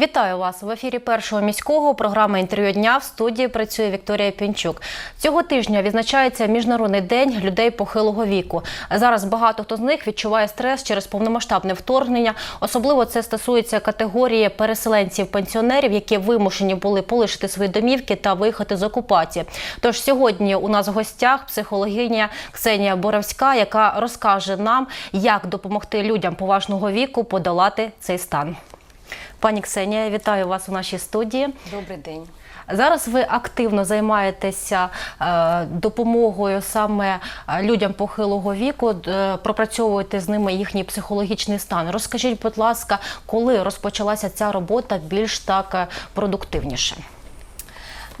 Вітаю вас в ефірі першого міського програми інтерв'ю дня. В студії працює Вікторія Пінчук. Цього тижня відзначається міжнародний день людей похилого віку. Зараз багато хто з них відчуває стрес через повномасштабне вторгнення. Особливо це стосується категорії переселенців-пенсіонерів, які вимушені були полишити свої домівки та виїхати з окупації. Тож сьогодні у нас в гостях психологиня Ксенія Боровська, яка розкаже нам, як допомогти людям поважного віку подолати цей стан. Пані Ксенія, вітаю вас у нашій студії. Добрий день. Зараз ви активно займаєтеся е, допомогою саме е, людям похилого віку, е, пропрацьовуєте з ними їхній психологічний стан. Розкажіть, будь ласка, коли розпочалася ця робота більш так продуктивніше?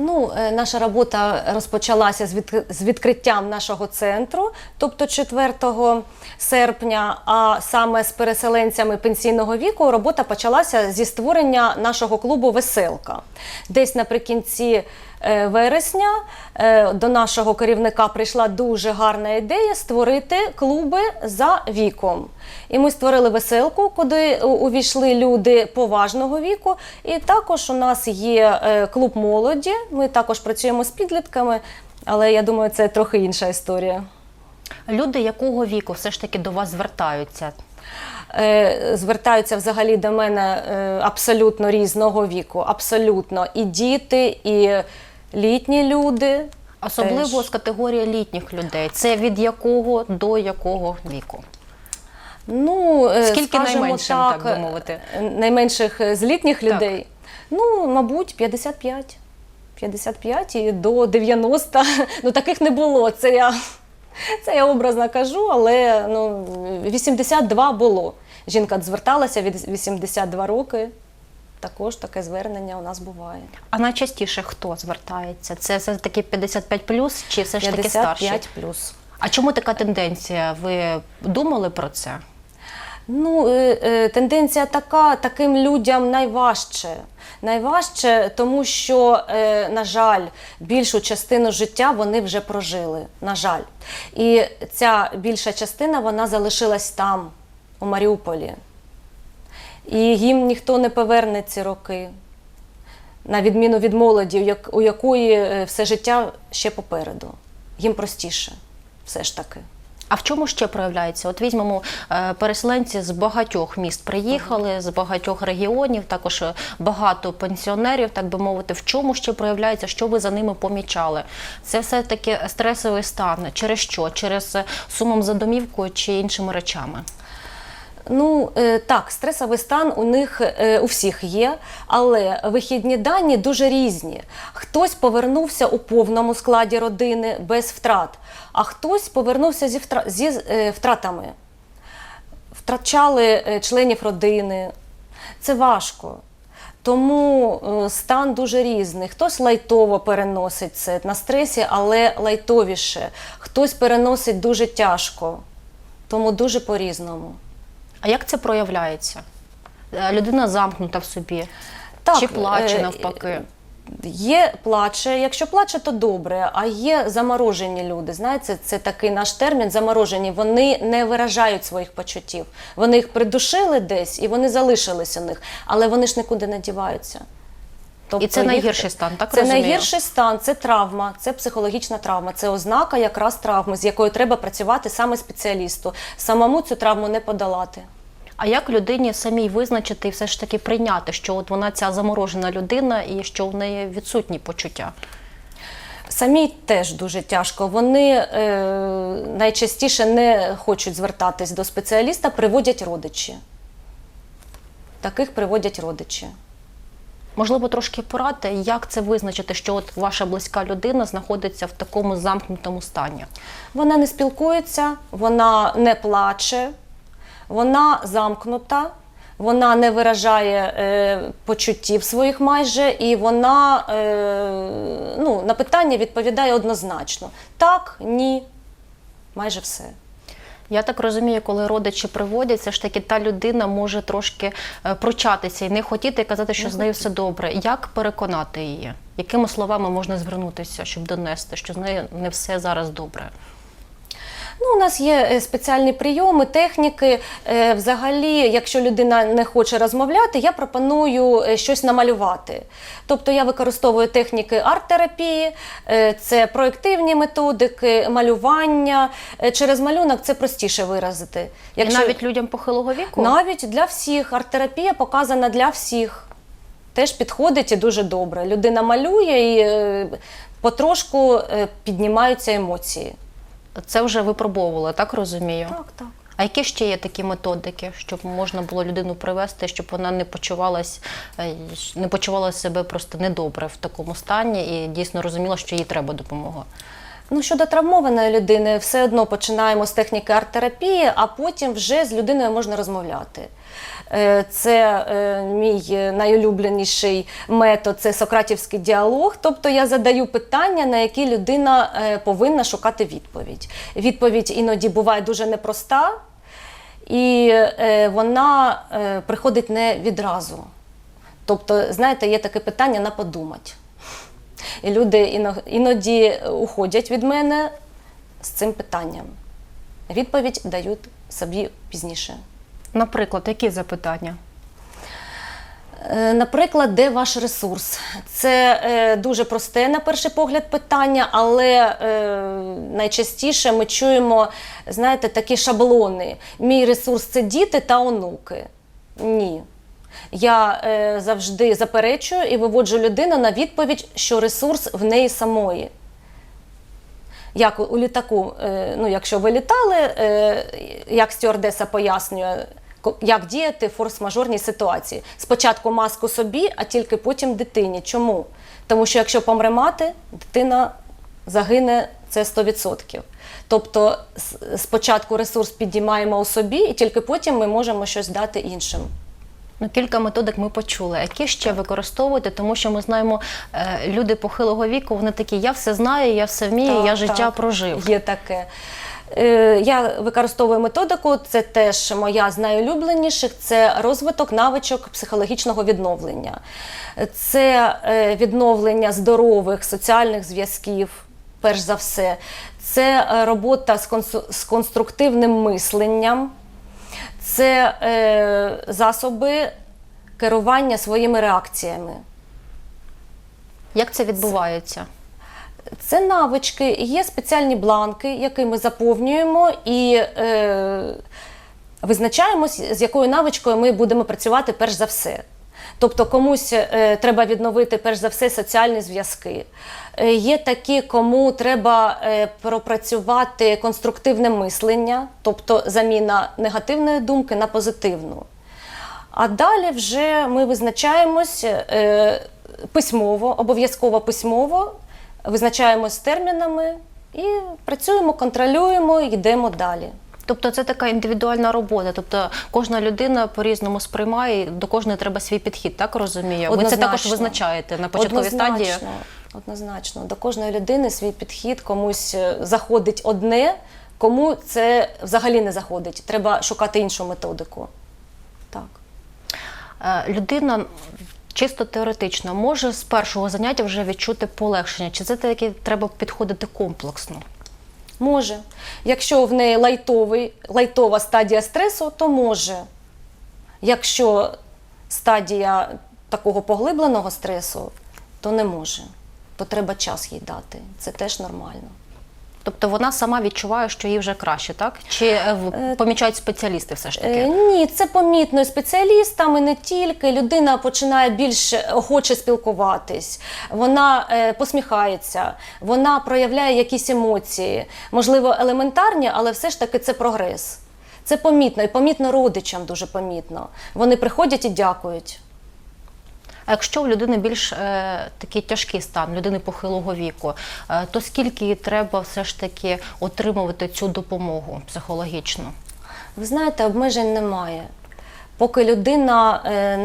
Ну, е, наша робота розпочалася з, від, з відкриттям нашого центру, тобто 4 серпня, а саме з переселенцями пенсійного віку робота почалася зі створення нашого клубу Веселка. Десь наприкінці вересня е, до нашого керівника прийшла дуже гарна ідея створити клуби за віком. І ми створили веселку, куди увійшли люди поважного віку. І також у нас є е, клуб молоді. Ми також працюємо з підлітками, але я думаю, це трохи інша історія. Люди якого віку все ж таки до вас звертаються? Е, Звертаються взагалі до мене е, абсолютно різного віку. Абсолютно і діти, і літні люди. Особливо Теж. з категорії літніх людей. Це від якого до якого віку? Ну, е, Скільки скажімо найменшим, так би мовити? е, Найменших е, з літніх Так. людей? Ну, мабуть, 55. 55 і до 90. Ну, таких не було. Це я, це я образно кажу, але ну, 82 було. Жінка зверталася від 82 роки. Також таке звернення у нас буває. А найчастіше хто звертається? Це все таки 55 плюс чи все ж таки старші? 55 плюс. А чому така тенденція? Ви думали про це? Ну, е, е, тенденція така, таким людям найважче. Найважче, тому що, е, на жаль, більшу частину життя вони вже прожили. На жаль. І ця більша частина вона залишилась там, у Маріуполі. І їм ніхто не поверне ці роки. На відміну від молоді, у якої е, все життя ще попереду. Їм простіше, все ж таки. А в чому ще проявляється? От візьмемо е, переселенці з багатьох міст приїхали, з багатьох регіонів, також е, багато пенсіонерів, так би мовити. В чому ще проявляється? Що ви за ними помічали? Це все таки стресовий стан. Через що? Через сумом за домівкою чи іншими речами? Ну е, так, стресовий стан у них е, у всіх є, але вихідні дані дуже різні. Хтось повернувся у повному складі родини без втрат, а хтось повернувся зі, втра... зі е, втратами. Втрачали членів родини. Це важко. Тому стан дуже різний. Хтось лайтово переносить це на стресі, але лайтовіше. Хтось переносить дуже тяжко. Тому дуже по-різному. А як це проявляється? Е, Людина замкнута в собі. Так, чи плаче е, навпаки? Є плаче, якщо плаче, то добре, а є заморожені люди. Знаєте, це такий наш термін заморожені. Вони не виражають своїх почуттів. Вони їх придушили десь і вони залишилися у них, але вони ж нікуди не діваються. Тобто І це їх- найгірший стан, так Це розумію? найгірший стан, це травма, це психологічна травма, це ознака якраз травми, з якою треба працювати саме спеціалісту. Самому цю травму не подолати. А як людині самій визначити і все ж таки прийняти, що от вона ця заморожена людина і що в неї відсутні почуття? Самі теж дуже тяжко. Вони е, найчастіше не хочуть звертатись до спеціаліста, приводять родичі. Таких приводять родичі. Можливо, трошки поради, як це визначити, що от ваша близька людина знаходиться в такому замкнутому стані? Вона не спілкується, вона не плаче, вона замкнута, вона не виражає е, почуттів своїх майже, і вона е, ну, на питання відповідає однозначно: так, ні, майже все. Я так розумію, коли родичі приводять, все ж таки та людина може трошки е, пручатися і не хотіти казати, що з нею все добре. Як переконати її? Якими словами можна звернутися, щоб донести, що з нею не все зараз добре? Ну, у нас є е, спеціальні прийоми, техніки. Е, Взагалі, якщо людина не хоче розмовляти, я пропоную е, щось намалювати. Тобто я використовую техніки арт-терапії, це проєктивні методики, малювання. Через малюнок це простіше виразити. І навіть людям похилого віку? Навіть для всіх арт-терапія показана для всіх. Теж підходить і дуже добре. Людина малює і потрошку піднімаються емоції. Це вже випробовували, так розумію? Так, так. А які ще є такі методики, щоб можна було людину привести, щоб вона не почувалась, е, не почувала себе просто недобре в такому стані і дійсно розуміла, що їй треба допомога? Ну, щодо травмованої людини, все одно починаємо з техніки арт-терапії, а потім вже з людиною можна розмовляти. Е, Це е, мій найулюбленіший метод це сократівський діалог. Тобто я задаю питання, на які людина е, повинна шукати відповідь. Відповідь іноді буває дуже непроста, і е, вона е, приходить не відразу. Тобто, знаєте, є таке питання на подумать. І люди іно- іноді уходять від мене з цим питанням. Відповідь дають собі пізніше. Наприклад, які запитання? Е, Наприклад, де ваш ресурс? Це е, дуже просте на перший погляд питання, але е, найчастіше ми чуємо, знаєте, такі шаблони. Мій ресурс це діти та онуки. Ні. Я е, завжди заперечую і виводжу людину на відповідь, що ресурс в неї самої. Як у- літаку, е, ну, якщо ви літали, е, як стюардеса пояснює, як діяти в форс-мажорній ситуації. Спочатку маску собі, а тільки потім дитині. Чому? Тому що якщо помре мати, дитина загине це 100%. Тобто спочатку ресурс підіймаємо у собі, і тільки потім ми можемо щось дати іншим. Ну, кілька методик ми почули. Які ще використовуєте? Тому що ми знаємо, е, люди похилого віку, вони такі, я все знаю, я все вмію, Так, я життя так, прожив. Є таке. Е, Я використовую методику, це теж моя з найулюбленіших, це розвиток навичок психологічного відновлення. Це е, відновлення здорових соціальних зв'язків, перш за все. Це робота з конструктивним мисленням, це е, засоби керування своїми реакціями. Як це відбувається? Це навички, є спеціальні бланки, які ми заповнюємо і е, визначаємо, з з якою навичкою ми будемо працювати перш за все. Тобто комусь е, треба відновити перш за все соціальні зв'язки. Е, є такі, кому треба е, пропрацювати конструктивне мислення, тобто заміна негативної думки на позитивну. А далі вже ми визначаємось письмово, обов'язково письмово, визначаємось термінами і працюємо, контролюємо, йдемо далі. Тобто це така індивідуальна робота. Тобто кожна людина по-різному сприймає, до кожної треба свій підхід, так розумію? Ви це також визначаєте на початковій стадії. Однозначно, Однозначно. До кожної людини свій підхід, комусь е, заходить одне, кому це взагалі не заходить. Треба шукати іншу методику. Так. Е, Людина чисто теоретично може з першого заняття вже відчути полегшення. Чи це таки треба підходити комплексно? Може. Якщо в неї лайтовий, лайтова стадія стресу, то може. Якщо стадія такого поглибленого стресу, то не може. То треба час їй дати. Це теж нормально. Тобто вона сама відчуває, що їй вже краще, так? Чи е, в- помічають спеціалісти все ж Е, таки? Ні, це помітно і спеціалістами не тільки. Людина починає більш охоче спілкуватись, вона е, посміхається, вона проявляє якісь емоції, можливо, елементарні, але все ж таки це прогрес. Це помітно, і помітно родичам дуже помітно. Вони приходять і дякують. А якщо у людини більш е, такий тяжкий стан, людини похилого віку, е, то скільки їй треба все ж таки отримувати цю допомогу психологічну? Ви знаєте, обмежень немає. Поки людина е,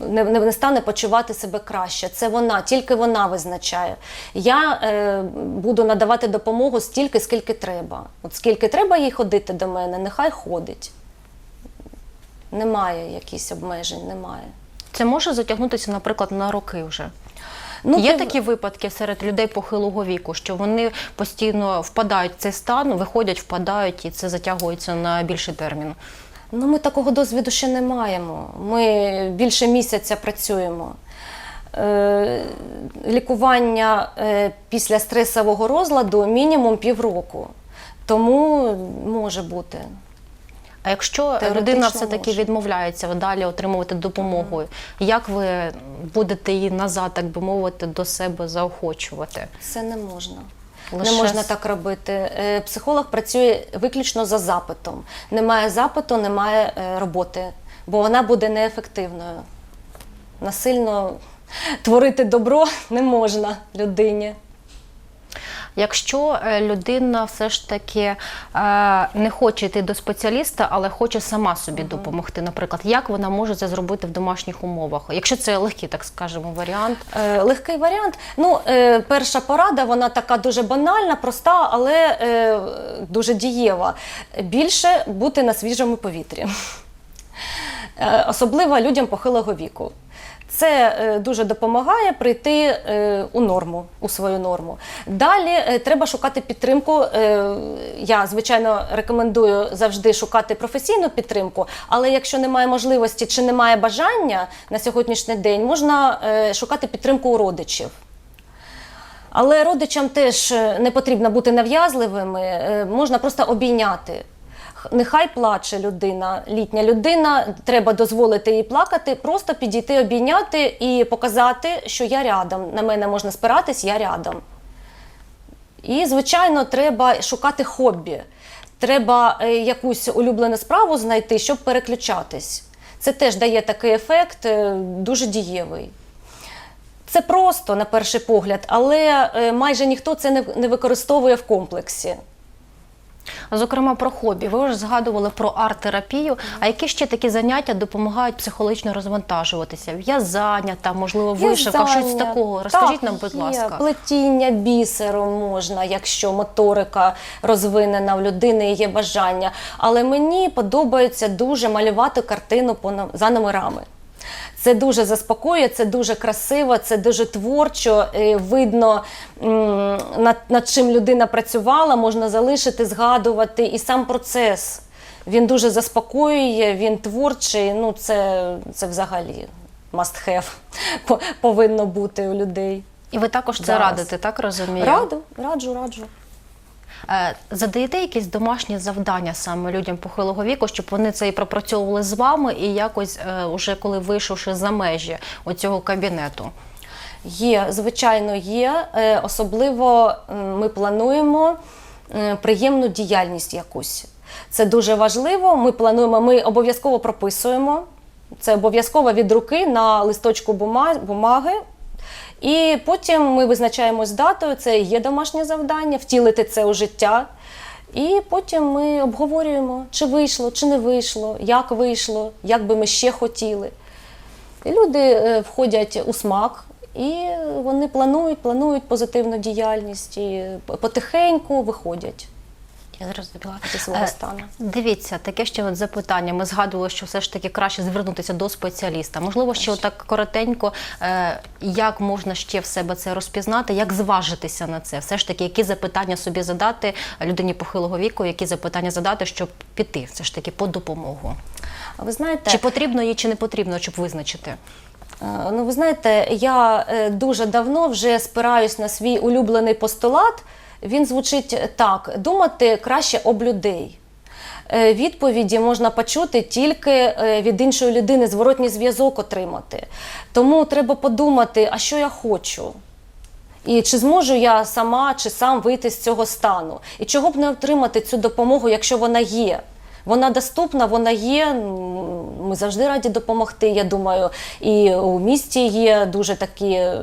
не, не стане почувати себе краще, це вона, тільки вона визначає. Я е, буду надавати допомогу стільки, скільки треба. От скільки треба їй ходити до мене, нехай ходить. Немає якихось обмежень, немає. Це може затягнутися, наприклад, на роки вже. Ну, Є пів- такі випадки серед людей похилого віку, що вони постійно впадають в цей стан, виходять, впадають, і це затягується на більший термін. Ну, ми такого досвіду ще не маємо. Ми більше місяця працюємо. Е, лікування е, після стресового розладу мінімум півроку. Тому може бути. А якщо людина все-таки може. відмовляється далі отримувати допомогу, як ви будете її назад, так би мовити, до себе заохочувати? Це не можна. Лише Не можна так робити. Е, Психолог працює виключно за запитом. Немає запиту, немає е, роботи, бо вона буде неефективною. Насильно творити добро не можна людині. Якщо е, людина все ж таки е, не хоче йти до спеціаліста, але хоче сама собі допомогти, наприклад, як вона може це зробити в домашніх умовах? Якщо це легкий, так скажемо, варіант. Е, Легкий варіант. Ну, перша порада, вона така дуже банальна, проста, але дуже дієва. Більше бути на свіжому повітрі. Особливо людям похилого віку. Це е, дуже допомагає прийти е, у норму, у свою норму. Далі е, треба шукати підтримку. Я, звичайно, рекомендую завжди шукати професійну підтримку, але якщо немає можливості чи немає бажання на сьогоднішній день, можна шукати підтримку у родичів. Але родичам теж не потрібно бути нав'язливими, можна просто обійняти. Нехай плаче людина, літня людина, треба дозволити їй плакати, просто підійти, обійняти і показати, що я рядом. На мене можна спиратись, я рядом. І, звичайно, треба шукати хобі. Треба е, якусь улюблену справу знайти, щоб переключатись. Це теж дає такий ефект, е, дуже дієвий. Це просто на перший погляд, але е, майже ніхто це не використовує в комплексі. Зокрема, про хобі. Ви вже згадували про арт-терапію. А які ще такі заняття допомагають психологічно розвантажуватися? В'язання, там, можливо, вишивка, щось такого. Розкажіть Так, нам, будь є. ласка. Плетіння бісером можна, якщо моторика розвинена в людини і є бажання. Але мені подобається дуже малювати картину по нам- за номерами. Це дуже заспокоює, це дуже красиво, це дуже творчо. е, Видно, над, над чим людина працювала, можна залишити, згадувати. І сам процес він дуже заспокоює, він творчий. Ну, це, це взагалі must have повинно бути у людей. І ви також це Зараз. радите, так розумію? Раду, раджу, раджу. Е, Задаєте якісь домашні завдання саме людям похилого віку, щоб вони це і пропрацьовували з вами, і якось, е, уже коли вийшовши за межі оцього кабінету. Є, звичайно, є. Е, Особливо ми плануємо приємну діяльність якусь. Це дуже важливо. Ми плануємо, ми обов'язково прописуємо. Це обов'язково від руки на листочку бумаги. І потім ми визначаємось датою, це є домашнє завдання, втілити це у життя. І потім ми обговорюємо, чи вийшло, чи не вийшло, як вийшло, як би ми ще хотіли. І люди е, входять у смак, і вони планують, планують позитивну діяльність і потихеньку виходять Я зрозуміла. зі свого Е, стану. Дивіться, таке ще от запитання. Ми згадували, що все ж таки краще звернутися до спеціаліста. Можливо, ще так коротенько, е, як можна ще в себе це розпізнати, як зважитися на це? Все ж таки, які запитання собі задати людині похилого віку, які запитання задати, щоб піти все ж таки по допомогу? Ви знаєте, Чи потрібно їй, чи не потрібно, щоб визначити? Е, Ну, ви знаєте, я дуже давно вже спираюсь на свій улюблений постулат. Він звучить так: думати краще об людей. Е, Відповіді можна почути тільки е, від іншої людини, зворотній зв'язок отримати. Тому треба подумати, а що я хочу. І чи зможу я сама чи сам вийти з цього стану? І чого б не отримати цю допомогу, якщо вона є? Вона доступна, вона є. Ми завжди раді допомогти. Я думаю, і у місті є дуже такі е,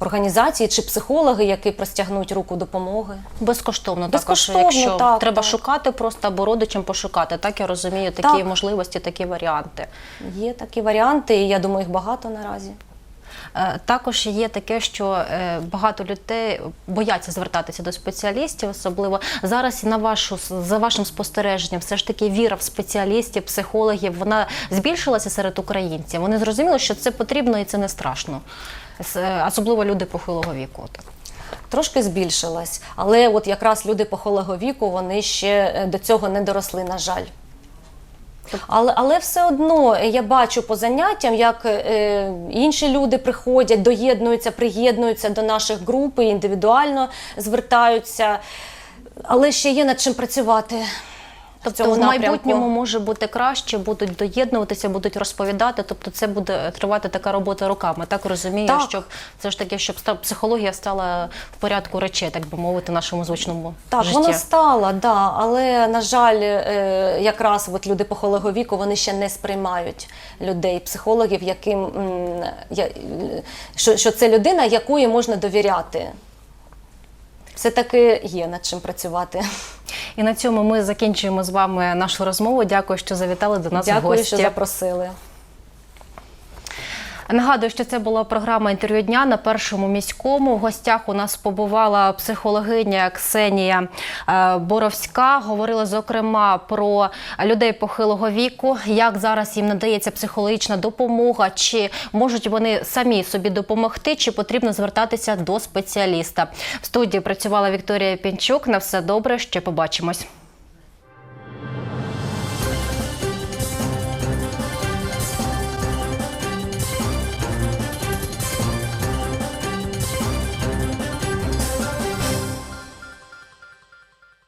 організації чи психологи, які простягнуть руку допомоги. Безкоштовно, Безкоштовно, також, якщо так, треба так. шукати просто або родичам пошукати. Так я розумію, такі Так. можливості, такі варіанти. Є такі варіанти, і я думаю, їх багато наразі. Е, Також є таке, що е, багато людей бояться звертатися до спеціалістів, особливо зараз на вашу за вашим спостереженням, все ж таки віра в спеціалістів, психологів, вона збільшилася серед українців. Вони зрозуміли, що це потрібно і це не страшно, особливо люди похилого віку. Трошки збільшилась, але от якраз люди похилого віку вони ще е, до цього не доросли, на жаль. Але, але все одно е, я бачу по заняттям, як е, інші люди приходять, доєднуються, приєднуються до наших груп індивідуально звертаються. Але ще є над чим працювати. В Тобто цьому в майбутньому може бути краще, будуть доєднуватися, будуть розповідати. Тобто, це буде тривати така робота руками. Так розумію, Так. щоб це ж таки, щоб психологія стала в порядку речей, так би мовити, нашому звичному Так, житті. воно стало, да, але на жаль, е, якраз от люди похилого віку вони ще не сприймають людей, психологів, яким я- е, що, що це людина, якої можна довіряти. Все таки є над чим працювати. І на цьому ми закінчуємо з вами нашу розмову. Дякую, що завітали до нас в гості. що запросили. Нагадую, що це була програма інтерв'ю дня на першому міському. В гостях у нас побувала психологиня Ксенія е, Боровська. Говорила зокрема про людей похилого віку, як зараз їм надається психологічна допомога, чи можуть вони самі собі допомогти, чи потрібно звертатися до спеціаліста. В студії працювала Вікторія Пінчук. На все добре. Ще побачимось.